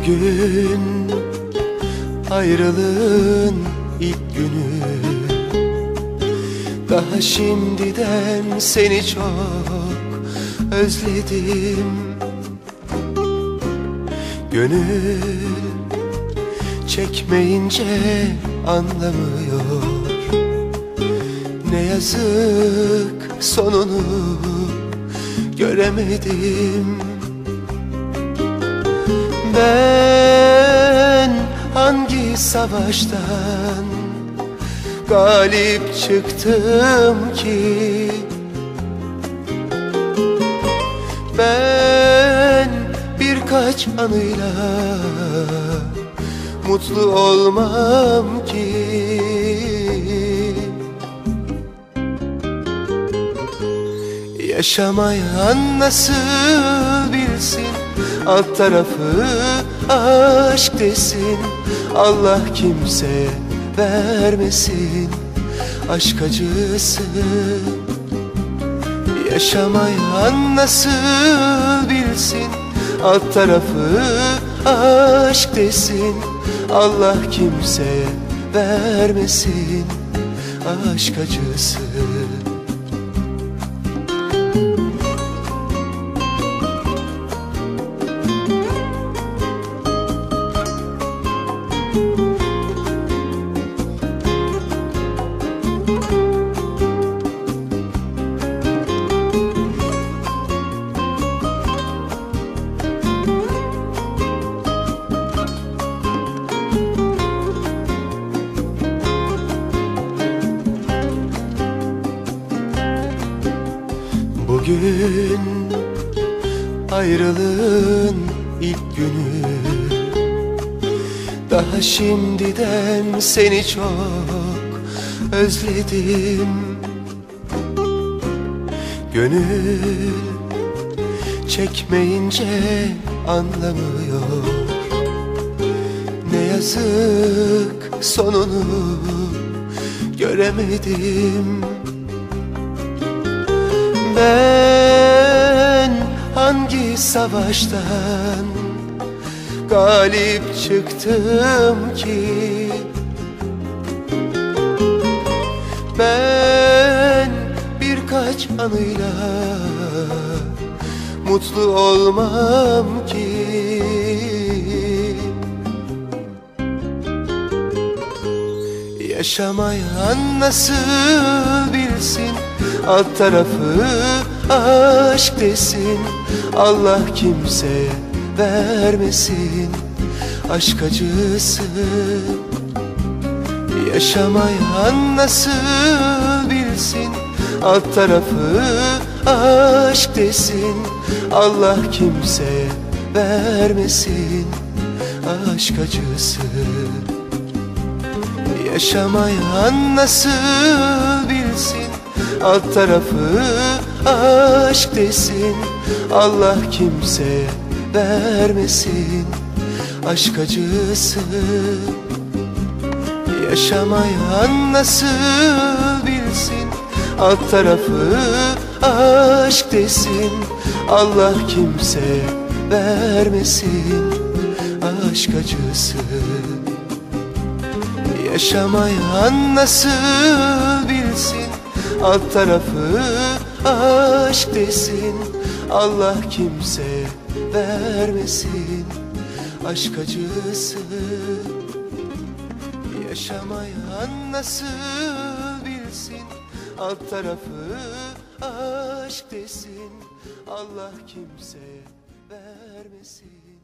Bugün ayrılığın ilk günü. Daha şimdiden seni çok özledim. Gönül çekmeyince anlamıyor. Ne yazık sonunu göremedim ben hangi savaştan galip çıktım ki? Ben birkaç anıyla mutlu olmam ki. Yaşamayan nasıl bilsin Alt tarafı aşk desin Allah kimseye vermesin. Aşk acısı Yaşamayan nasıl bilsin? Alt tarafı aşk desin Allah kimseye vermesin. Aşk acısı Bugün ayrılığın ilk günü. Daha şimdiden seni çok özledim. Gönül çekmeyince anlamıyor Ne yazık sonunu göremedim savaştan galip çıktım ki Ben birkaç anıyla mutlu olmam ki. Yaşamayan nasıl bilsin Alt tarafı aşk desin Allah kimseye vermesin. Aşk acısı Yaşamayan nasıl bilsin? Alt tarafı aşk desin Allah kimseye vermesin. Aşk acısı Yaşamayan nasıl bilsin? Alt tarafı aşk desin Allah kimseye vermesin. Aşk acısı Yaşamayan nasıl bilsin? Alt tarafı aşk desin Allah kimseye vermesin. Aşk acısı Yaşamayan nasıl bilsin? Alt tarafı aşk desin Allah kimseye vermesin. Aşk acısı Yaşamayan nasıl bilsin? Alt tarafı aşk desin Allah kimseye vermesin